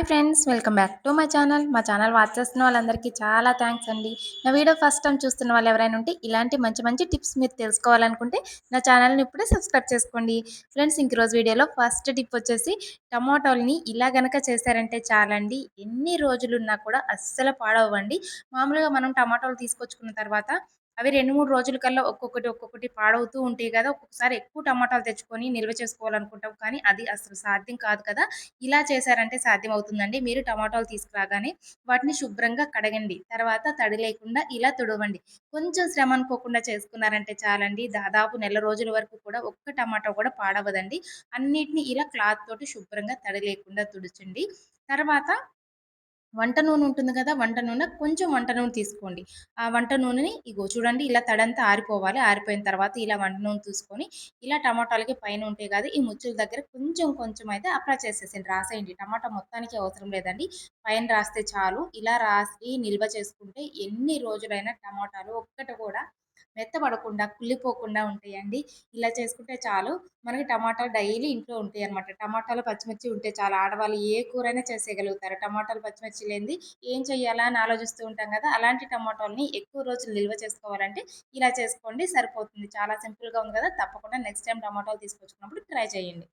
Hi friends welcome back to my channel. మా channel watch చేస్తున్న వాళ్ళందరికీ చాలా థ్యాంక్స్ అండి. నా వీడియో ఫస్ట్ టైం చూస్తున్న వాళ్ళు ఎవరైనా ఉంటే ఇలాంటి మంచి మంచి టిప్స్ మీరు తెలుసుకోవాలనుకుంటే నా ఛానల్ని ఇప్పుడే సబ్స్క్రైబ్ చేసుకోండి. ఫ్రెండ్స్ ఇంక రోజు వీడియోలో ఫస్ట్ టిప్ వచ్చేసి టమాటోల్ని ఇలా గనక చేశారంటే చాలండి. ఎన్ని రోజులున్నా కూడా అస్సలు పాడవండి మామూలుగా మనం టమాటోలు తీసుకొచ్చుకున్న తర్వాత అవి రెండు మూడు రోజుల కల్లా ఒక్కొక్కటి ఒక్కొక్కటి పాడవుతూ ఉంటాయి కదా. ఒక్కొక్కసారి ఎక్కువ టమాటాలు తెచ్చుకొని నిల్వ చేసుకోవాలనుకుంటాం. కానీ అది అసలు సాధ్యం కాదు కదా. ఇలా చేశారంటే సాధ్యం అవుతుందండి మీరు టమాటాలు తీసుకురాగానే వాటిని శుభ్రంగా కడగండి. తర్వాత తడి లేకుండా ఇలా తుడవండి. కొంచెం శ్రమ అనుకోకుండా చేసుకున్నారంటే చాలండి. దాదాపు నెల రోజుల వరకు కూడా ఒక్క టమాటా కూడా పాడవదండి. అన్నిటిని ఇలా క్లాత్ తోటి శుభ్రంగా తడి లేకుండా తుడిచండి. తర్వాత వంట నూనె ఉంటుంది కదా వంట నూనె కొంచెం వంట నూనె తీసుకోండి. ఆ వంట నూనెని ఇగో చూడండి ఇలా తడంతా ఆరిపోవాలి. ఆరిపోయిన తర్వాత ఇలా వంట నూనె తీసుకొని ఇలా టమాటాలకి పైన ఉంటాయి కదా ఈ ముచ్చుల దగ్గర కొంచెం కొంచెం అయితే అప్లై చేసేసండి రాసేయండి. టమాటా మొత్తానికి అవసరం లేదండి. పైన రాస్తే చాలు. ఇలా రాసి నిల్వ చేసుకుంటే ఎన్ని రోజులైనా టమాటాలు ఒక్కటి కూడా మెత్తపడకుండా కుళ్ళిపోకుండా ఉంటాయండి. ఇలా చేసుకుంటే చాలు. మనకి టమాటాలు డైలీ ఇంట్లో ఉంటాయి అనమాట టమాటాలు పచ్చిమిర్చి ఉంటే చాలు. ఆడవాళ్ళు ఏ కూరైనా చేసేయగలుగుతారు. టమాటాలు పచ్చిమిర్చి లేనిది ఏం చెయ్యాలా అని ఆలోచిస్తూ ఉంటాం కదా! అలాంటి టమాటాలని ఎక్కువ రోజులు నిల్వ చేసుకోవాలంటే ఇలా చేసుకోండి సరిపోతుంది. చాలా సింపుల్గా ఉంది కదా! తప్పకుండా నెక్స్ట్ టైం టమాటాలు తీసుకొచ్చుకున్నప్పుడు ట్రై చేయండి.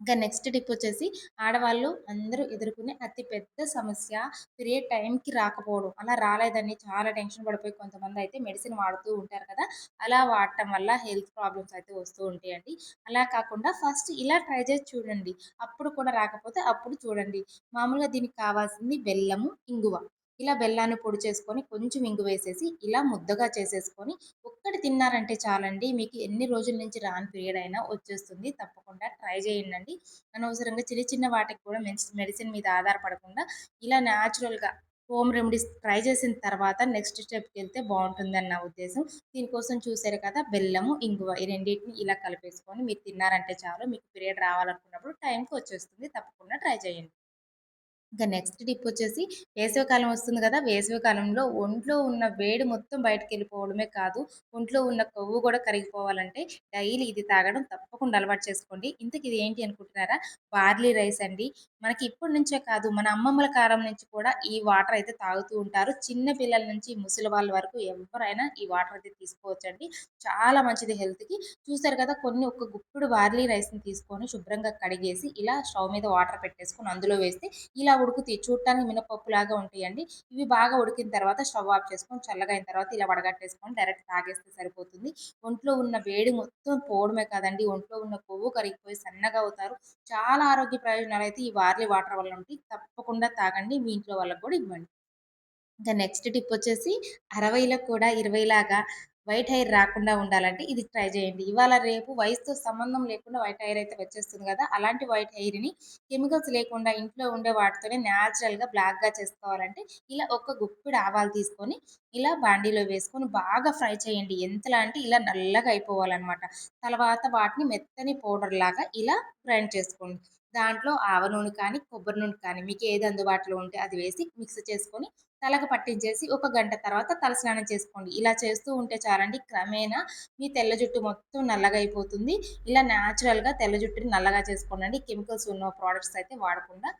ఇంకా నెక్స్ట్ టిప్ వచ్చేసి ఆడవాళ్ళు అందరూ ఎదుర్కొనే అతి పెద్ద సమస్య పీరియడ్ టైంకి రాకపోవడం. అలా రాలేదని చాలా టెన్షన్ పడిపోయి కొంతమంది అయితే మెడిసిన్ వాడుతూ ఉంటారు కదా. అలా వాడటం వల్ల హెల్త్ ప్రాబ్లమ్స్ అయితే వస్తూ ఉంటాయండి. అలా కాకుండా ఫస్ట్ ఇలా ట్రై చేసి చూడండి. అప్పుడు కూడా రాకపోతే అప్పుడు చూడండి. మామూలుగా దీనికి కావాల్సింది బెల్లము ఇంగువ. ఇలా బెల్లాన్ని పొడి చేసుకొని కొంచెం ఇంగు వేసేసి ఇలా ముద్దగా చేసేసుకొని ఒక్కటి తిన్నారంటే చాలండి. మీకు ఎన్ని రోజుల నుంచి రాని పీరియడ్ అయినా వచ్చేస్తుంది. తప్పకుండా ట్రై చేయండి అనవసరంగా చిన్న చిన్న వాటికి కూడా మెడిసిన్ మీద ఆధారపడకుండా ఇలా న్యాచురల్గా హోమ్ రెమెడీస్ ట్రై చేసిన తర్వాత నెక్స్ట్ స్టెప్కి వెళ్తే బాగుంటుందని నా ఉద్దేశం. దీనికోసం చూసారు కదా బెల్లము ఇంగువ ఈ రెండింటిని ఇలా కలిపేసుకొని మీరు తిన్నారంటే చాలు. మీకు పీరియడ్ రావాలనుకున్నప్పుడు టైంకి వచ్చేస్తుంది. తప్పకుండా ట్రై చేయండి. ఇంకా నెక్స్ట్ టిప్ వచ్చేసి వేసవికాలం వస్తుంది కదా వేసవికాలంలో ఒంట్లో ఉన్న వేడి మొత్తం బయటకు వెళ్ళిపోవడమే కాదు ఒంట్లో ఉన్న కొవ్వు కూడా కరిగిపోవాలంటే డైలీ ఇది తాగడం తప్పకుండా అలవాటు చేసుకోండి. ఇంతకు ఇది ఏంటి అనుకుంటున్నారా? బార్లీ రైస్ అండి. మనకి ఇప్పటి నుంచే కాదు మన అమ్మమ్మల కారం నుంచి కూడా ఈ వాటర్ అయితే తాగుతూ ఉంటారు. చిన్న పిల్లల నుంచి ముసలి వాళ్ళ వరకు ఎవరైనా ఈ వాటర్ అయితే తీసుకోవచ్చండి. చాలా మంచిది హెల్త్కి. చూసారు కదా కొన్ని ఒక గుప్పుడు బార్లీ రైస్ని తీసుకొని శుభ్రంగా కడిగేసి ఇలా స్టవ్ మీద వాటర్ పెట్టేసుకొని అందులో వేస్తే ఇలా ఉడుకుతాయి చూడటానికి మినపప్పు లాగా ఉంటాయండి. ఇవి బాగా ఉడికిన తర్వాత స్టవ్ ఆఫ్ చేసుకొని చల్లగా అయిన తర్వాత ఇలా వడగట్టేసుకొని డైరెక్ట్ తాగేస్తే సరిపోతుంది. ఒంట్లో ఉన్న వేడి మొత్తం పోవడమే కాదండి. ఒంట్లో ఉన్న కొవ్వు కరిగిపోయి సన్నగా అవుతారు. చాలా ఆరోగ్య ప్రయోజనాలు అయితే ఈ వార్లీ వాటర్ వల్ల ఉంటాయి. తప్పకుండా తాగండి. మీ ఇంట్లో వాళ్ళకి కూడా ఇవ్వండి. ఇంకా నెక్స్ట్ టిప్ వచ్చేసి అరవైలో కూడా ఇరవైలాగా వైట్ హెయిర్ రాకుండా ఉండాలంటే ఇది ట్రై చేయండి. ఇవాళ రేపు వయసుతో సంబంధం లేకుండా వైట్ హెయిర్ అయితే వచ్చేస్తుంది కదా అలాంటి వైట్ హెయిర్ని కెమికల్స్ లేకుండా ఇంట్లో ఉండే వాటితోనే న్యాచురల్గా బ్లాక్గా చేసుకోవాలంటే ఇలా ఒక గుప్పిడి ఆవాలు తీసుకొని ఇలా బాండీలో వేసుకొని బాగా ఫ్రై చేయండి. ఎంతలా అంటే ఇలా నల్లగా అయిపోవాలన్నమాట. తర్వాత వాటిని మెత్తని పౌడర్ లాగా ఇలా గ్రైండ్ చేసుకోండి. దాంట్లో ఆవ నూనె కానీ కొబ్బరి నూనె కానీ మీకు ఏది అందుబాటులో ఉంటే అది వేసి మిక్స్ చేసుకొని తలకు పట్టించేసి ఒక గంట తర్వాత తలస్నానం చేసుకోండి. ఇలా చేస్తూ ఉంటే చాలండి క్రమేణా మీ తెల్ల జుట్టు మొత్తం నల్లగా అయిపోతుంది. ఇలా న్యాచురల్గా తెల్ల జుట్టుని నల్లగా చేసుకోండి. కెమికల్స్ ఉన్న ప్రోడక్ట్స్ అయితే వాడకుండా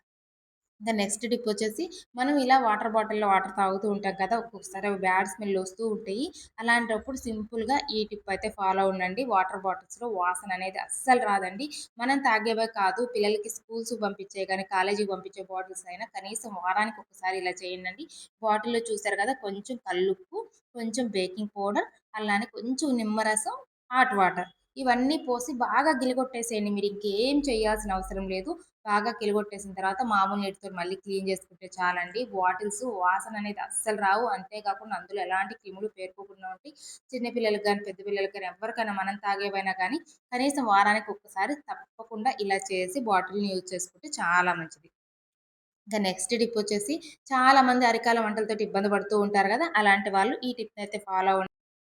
ద నెక్స్ట్ టిప్ వచ్చేసి మనం ఇలా వాటర్ బాటిల్లో వాటర్ తాగుతూ ఉంటాం కదా ఒక్కొక్కసారి అవి బ్యాడ్ స్మెల్ వస్తూ ఉంటాయి. అలాంటప్పుడు సింపుల్గా ఈ టిప్ అయితే ఫాలో ఉండండి వాటర్ బాటిల్స్లో వాసన అనేది అస్సలు రాదండి. మనం తాగేవే కాదు పిల్లలకి స్కూల్స్ పంపించే కానీ కాలేజీకి పంపించే బాటిల్స్ అయినా కనీసం వారానికి ఒకసారి ఇలా చేయండి బాటిల్లో చూసారు కదా కొంచెం కల్లుప్పు కొంచెం బేకింగ్ పౌడర్ అలానే కొంచెం నిమ్మరసం హాట్ వాటర్. ఇవన్నీ పోసి బాగా గిలగొట్టేసేయండి. మీరు ఇంకేం చేయాల్సిన అవసరం లేదు. బాగా కిలగొట్టేసిన తర్వాత మామూలు నీటితో మళ్ళీ క్లీన్ చేసుకుంటే చాలండి. బాటిల్స్ వాసన అనేది అస్సలు రావు. అంతేకాకుండా అందులో ఎలాంటి క్రిములు పేరుకోకుండా ఉంటాయి చిన్నపిల్లలకు కానీ పెద్ద పిల్లలకి కానీ ఎవరికైనా మనం తాగేవైనా కానీ కనీసం వారానికి ఒక్కసారి తప్పకుండా ఇలా చేసి బాటిల్ని యూజ్ చేసుకుంటే చాలా మంచిది. ఇంకా నెక్స్ట్ టిప్ వచ్చేసి చాలా మంది అరికాల వంటలతో ఇబ్బంది పడుతూ ఉంటారు కదా అలాంటి వాళ్ళు ఈ టిప్ అయితే ఫాలో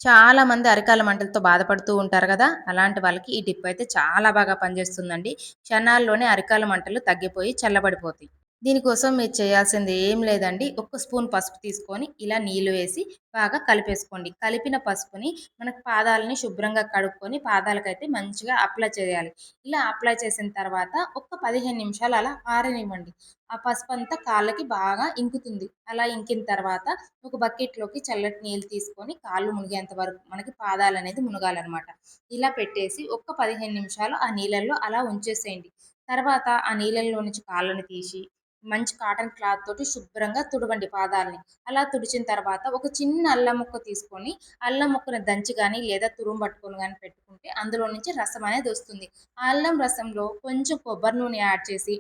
చాలా మంది అరికాల మంటలతో బాధపడుతూ ఉంటారు కదా? అలాంటి వాళ్ళకి ఈ టిప్ అయితే చాలా బాగా పనిచేస్తుందండి. క్షణాల్లోనే అరికాల మంటలు తగ్గిపోయి చల్లబడిపోతాయి. దీనికోసం మీరు చేయాల్సింది ఏం లేదండి. ఒక్క స్పూన్ పసుపు తీసుకొని ఇలా నీళ్ళు వేసి బాగా కలిపేసుకోండి. కలిపిన పసుపుని మనకు పాదాలని శుభ్రంగా కడుక్కొని పాదాలకైతే మంచిగా అప్లై చేయాలి. ఇలా అప్లై చేసిన తర్వాత ఒక్క పదిహేను నిమిషాలు అలా ఆరనివ్వండి. ఆ పసుపు అంతా కాళ్ళకి బాగా ఇంకుతుంది. అలా ఇంకిన తర్వాత ఒక బకెట్లోకి చల్లటి నీళ్ళు తీసుకొని కాళ్ళు మునిగేంత వరకు మనకి పాదాలు అనేది మునగాలన్నమాట. ఇలా పెట్టేసి ఒక్క పదిహేను నిమిషాలు ఆ నీళ్ళల్లో అలా ఉంచేసేయండి. తర్వాత ఆ నీళ్ళల్లో నుంచి కాళ్ళని తీసి మంచి కాటన్ క్లాత్ తోటి శుభ్రంగా తుడవండి పాదాలని. అలా తుడిచిన తర్వాత ఒక చిన్న అల్లం ముక్క తీసుకొని అల్లం ముక్కను దంచి కానీ లేదా తురుము పట్టుకొని కానీ పెట్టుకుంటే అందులో నుంచి రసం అనేది వస్తుంది. ఆ అల్లం రసంలో కొంచెం కొబ్బరి నూనె యాడ్ చేసి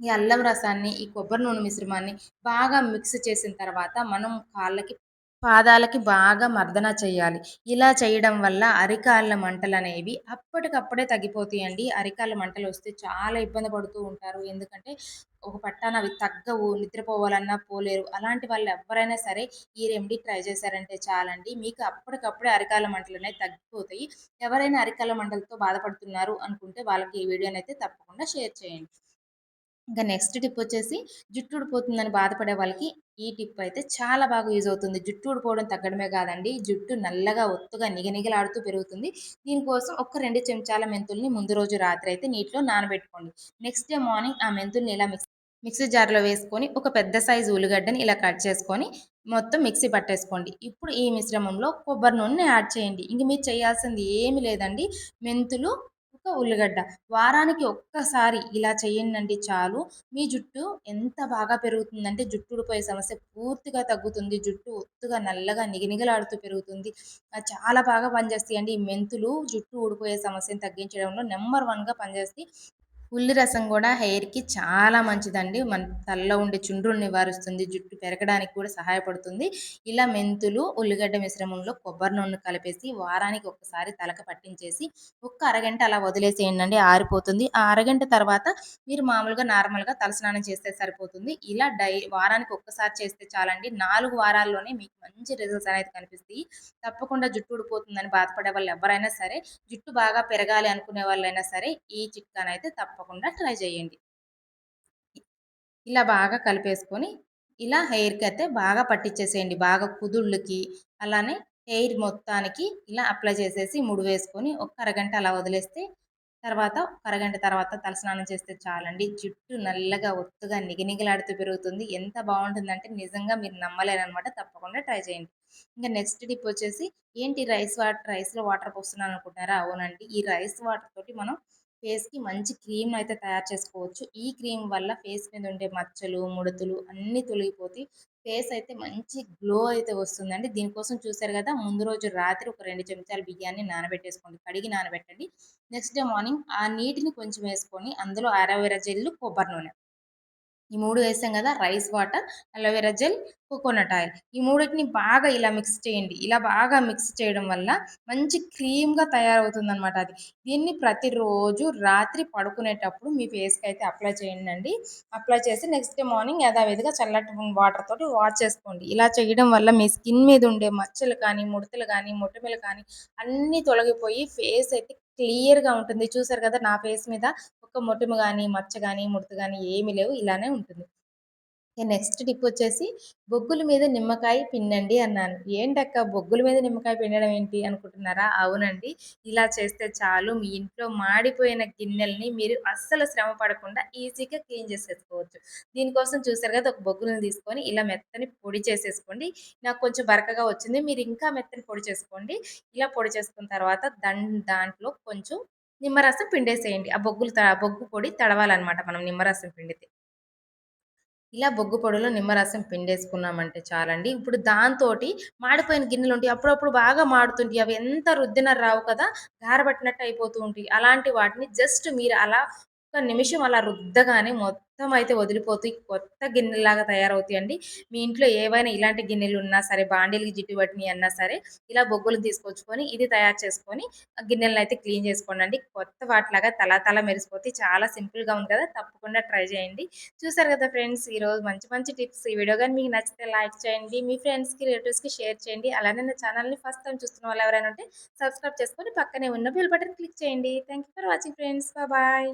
ఈ అల్లం రసాన్ని ఈ కొబ్బరి నూనె మిశ్రమాన్ని బాగా మిక్స్ చేసిన తర్వాత మనం కాళ్ళకి పాదాలకి బాగా మర్దన చేయాలి. ఇలా చేయడం వల్ల అరికాళ్ళ మంటలు అనేవి అప్పటికప్పుడే తగ్గిపోతాయండి. అరికాళ్ళ మంటలు వస్తే చాలా ఇబ్బంది పడుతూ ఉంటారు. ఎందుకంటే ఒక పట్టాన అవి తగ్గవు నిద్రపోవాలన్నా పోలేరు. అలాంటి వాళ్ళు ఎవరైనా సరే ఈ రెమెడీ ట్రై చేశారంటే చాలండి. మీకు అప్పటికప్పుడే అరికాళ్ళ మంటలు అనేవి తగ్గిపోతాయి. ఎవరైనా అరికాళ్ళ మంటలతో బాధపడుతున్నారు అనుకుంటే వాళ్ళకి ఈ వీడియోని అయితే తప్పకుండా షేర్ చేయండి. ఇంకా నెక్స్ట్ టిప్ వచ్చేసి జుట్టు ఊడిపోతుందని బాధపడే వాళ్ళకి ఈ టిప్ అయితే చాలా బాగా యూజ్ అవుతుంది. జుట్టు ఊడిపోవడం తగ్గడమే కాదండి. జుట్టు నల్లగా ఒత్తుగా నిగనిగలాడుతూ పెరుగుతుంది. దీనికోసం ఒక రెండు చెంచాల మెంతుల్ని ముందు రోజు రాత్రి అయితే నీటిలో నానబెట్టుకోండి. నెక్స్ట్ డే మార్నింగ్ ఆ మెంతుల్ని ఇలా మిక్స్ మిక్సీ జార్లో వేసుకొని ఒక పెద్ద సైజు ఉల్లిగడ్డని ఇలా కట్ చేసుకొని మొత్తం మిక్సీ పట్టేసుకోండి. ఇప్పుడు ఈ మిశ్రమంలో కొబ్బరి నూనె యాడ్ చేయండి. ఇంక మీరు చేయాల్సింది ఏమి లేదండి. మెంతులు ఉల్లిగడ్డ. వారానికి ఒక్కసారి ఇలా చేయండి చాలు. మీ జుట్టు ఎంత బాగా పెరుగుతుందంటే జుట్టు ఊడిపోయే సమస్య పూర్తిగా తగ్గుతుంది. జుట్టు ఒత్తుగా నల్లగా నిగనిగలాడుతూ పెరుగుతుంది. చాలా బాగా పనిచేస్తాయి అండి. ఈ మెంతులు జుట్టు ఊడిపోయే సమస్యను తగ్గించడంలో నెంబర్ వన్గా పనిచేస్తాయి. ఉల్లి రసం కూడా హెయిర్కి చాలా మంచిదండి. మన తలలో ఉండే చుండ్రులు నివారిస్తుంది. జుట్టు పెరగడానికి కూడా సహాయపడుతుంది. ఇలా మెంతులు ఉల్లిగడ్డ మిశ్రమంలో కొబ్బరి నూనె కలిపేసి వారానికి ఒకసారి తలకు పట్టించేసి ఒక్క అరగంట అలా వదిలేసేయండి ఆరిపోతుంది. ఆ అరగంట తర్వాత మీరు మామూలుగా నార్మల్గా తలస్నానం చేస్తే సరిపోతుంది. ఇలా డై వారానికి ఒక్కసారి చేస్తే చాలండి. నాలుగు వారాల్లోనే మీకు మంచి రిజల్ట్స్ అనేది కనిపిస్తాయి. తప్పకుండా జుట్టు ఊడిపోతుందని బాధపడే వాళ్ళు ఎవరైనా సరే జుట్టు బాగా పెరగాలి అనుకునే వాళ్ళైనా సరే ఈ చిట్కానైతే తప్పకుండా ట్రై చేయండి. ఇలా బాగా కలిపేసుకొని ఇలా హెయిర్కి అయితే బాగా పట్టించేసేయండి బాగా కుదుళ్ళకి అలానే హెయిర్ మొత్తానికి ఇలా అప్లై చేసేసి ముడి వేసుకొని ఒక అరగంట అలా వదిలేస్తే తర్వాత ఒక అరగంట తర్వాత తలస్నానం చేస్తే చాలండి. జుట్టు నల్లగా ఒత్తుగా నిగనిగలాడుతూ పెరుగుతుంది. ఎంత బాగుంటుందంటే నిజంగా మీరు నమ్మలేనమాట తప్పకుండా ట్రై చేయండి. ఇంకా నెక్స్ట్ టిప్ వచ్చేసి ఏంటి రైస్ వాటర్ రైస్లో వాటర్ పోస్తున్నాను అనుకుంటున్నారా? అవునండి. ఈ రైస్ వాటర్ తోటి మనం ఫేస్కి మంచి క్రీమ్ అయితే తయారు చేసుకోవచ్చు. ఈ క్రీమ్ వల్ల ఫేస్ మీద ఉండే మచ్చలు ముడతలు అన్నీ తొలగిపోతాయి. ఫేస్ అయితే మంచి గ్లో అయితే వస్తుందండి. దీనికోసం చూసారు కదా ముందు రోజు రాత్రి ఒక రెండు చెంచాల బియ్యాన్ని నానబెట్టేసుకోండి. కడిగి నానబెట్టండి. నెక్స్ట్ డే మార్నింగ్ ఆ నీటిని కొంచెం వేసుకొని అందులో అరవై జెల్లు కొబ్బరి నూనె. ఈ మూడు వేసాం కదా rice water aloe vera gel coconut oil. ఈ మూడింటిని బాగా ఇలా మిక్స్ చేయండి. ఇలా బాగా మిక్స్ చేయడం వల్ల మంచి క్రీమ్గా తయారవుతుంది అనమాట అది. దీన్ని ప్రతిరోజు రాత్రి పడుకునేటప్పుడు మీ ఫేస్కి అయితే అప్లై చేయండి అండి అప్లై చేసి నెక్స్ట్ డే మార్నింగ్ యథావిధిగా చల్లటి వాటర్ తోటి వాష్ చేసుకోండి. ఇలా చేయడం వల్ల మీ స్కిన్ మీద ఉండే మచ్చలు కానీ ముడతలు కానీ మొటిమలు కానీ అన్నీ తొలగిపోయి ఫేస్ అయితే క్లియర్గా ఉంటుంది. చూసారు కదా నా ఫేస్ మీద? ఒక మొటిమ కానీ మచ్చ కానీ ముడత కానీ ఏమీ లేవు. ఇలానే ఉంటుంది. నెక్స్ట్ టిప్ వచ్చేసి బొగ్గుల మీద నిమ్మకాయ పిండండి అన్నాను. ఏంటక్క బొగ్గుల మీద నిమ్మకాయ పిండడం ఏంటి అనుకుంటున్నారా? అవునండి. ఇలా చేస్తే చాలు. మీ ఇంట్లో మాడిపోయిన గిన్నెల్ని మీరు అస్సలు శ్రమ పడకుండా ఈజీగా క్లీన్ చేసేసుకోవచ్చు. దీనికోసం చూసారు కదా ఒక బొగ్గులను తీసుకొని ఇలా మెత్తని పొడి చేసేసుకోండి. నాకు కొంచెం బరకగా వచ్చింది. మీరు ఇంకా మెత్తని పొడి చేసుకోండి. ఇలా పొడి చేసుకున్న తర్వాత దాంట్లో కొంచెం నిమ్మరసం పిండేసేయండి. ఆ బొగ్గులు బొగ్గు పొడి తడవాలన్నమాట మనం నిమ్మరసం పిండితే. ఇలా బొగ్గు పొడిలో నిమ్మరసం పిండేసుకున్నామంటే చాలండి. ఇప్పుడు దాంతో మాడిపోయిన గిన్నెలు ఉంటాయి. అప్పుడప్పుడు బాగా మాడుతుంటాయి. అవి ఎంత రుద్దిన రావు కదా. గారబట్టినట్టు అయిపోతూ ఉంటాయి. అలాంటి వాటిని జస్ట్ మీరు అలా ఒక నిమిషం అలా రుద్దగానే మొత్తం అయితే వదిలిపోతాయి కొత్త గిన్నెలాగా తయారవుతాయండి. మీ ఇంట్లో ఏవైనా ఇలాంటి గిన్నెలు ఉన్నా సరే బాండీలకి జిట్టు పట్టినవి అన్నా సరే ఇలా బొగ్గులు తీసుకొచ్చుకొని ఇది తయారు చేసుకొని ఆ గిన్నెలను అయితే క్లీన్ చేసుకోండి అండి కొత్త వాటిలాగా తల తల మెరిసిపోతే చాలా సింపుల్గా ఉంది కదా తప్పకుండా ట్రై చేయండి. చూసారు కదా ఫ్రెండ్స్ ఈరోజు మంచి మంచి టిప్స్. ఈ వీడియో కానీ మీకు నచ్చితే లైక్ చేయండి. మీ ఫ్రెండ్స్కి రిలేటివ్స్కి షేర్ చేయండి. అలానే నా ఛానల్ని ఫస్ట్ టైం చూస్తున్న వాళ్ళు ఎవరైనా ఉంటే సబ్స్క్రైబ్ చేసుకొని పక్కనే ఉన్న బిల్ బటన్ క్లిక్ చేయండి. Thank for watching friends. Bye.